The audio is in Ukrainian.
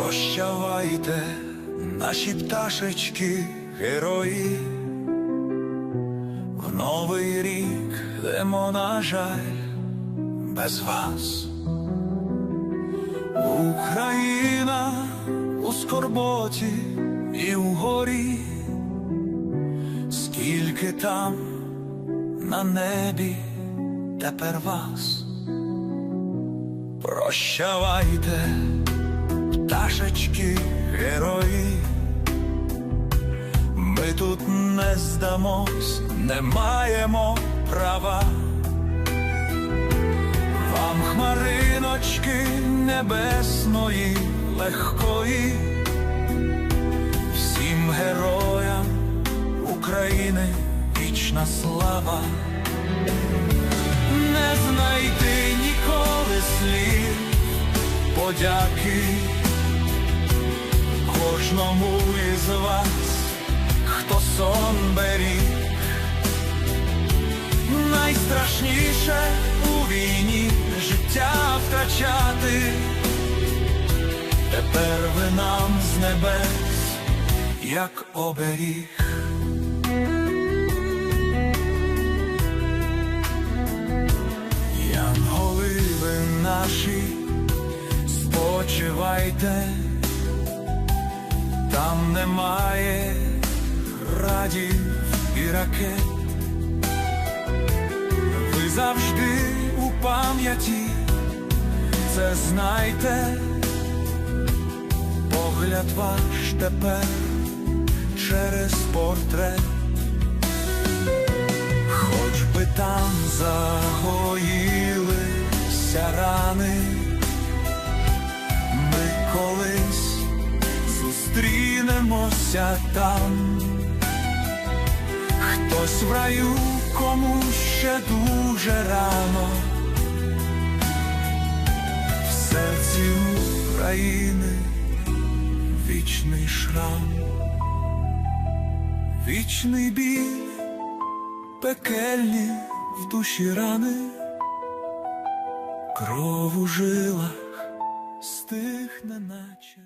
Прощавайте, наші пташечки, герої. В новий рік йдемо, на жаль, без вас. Україна у скорботі і у горі, скільки там на небі тепер вас. Прощавайте, пташечки, герої. Ми тут не здамось, не маємо права. Вам хмариночки небесної легкої, всім героям України вічна слава. Не знайти ніколи слів подяки кожному із вас, хто сон беріг. Найстрашніше у війні життя втрачати. Тепер ви нам з небес, як оберіг. Янголи ви наші, спочивайте, там немає радів і ракет. Ви завжди у пам'яті, це знайте, погляд ваш тепер через портрет. Зустрінемося там. Хтось в раю, кому ще дуже рано, в серці України вічний шрам, вічний біль, пекельні в душі рани, кров у жилах стихне наче.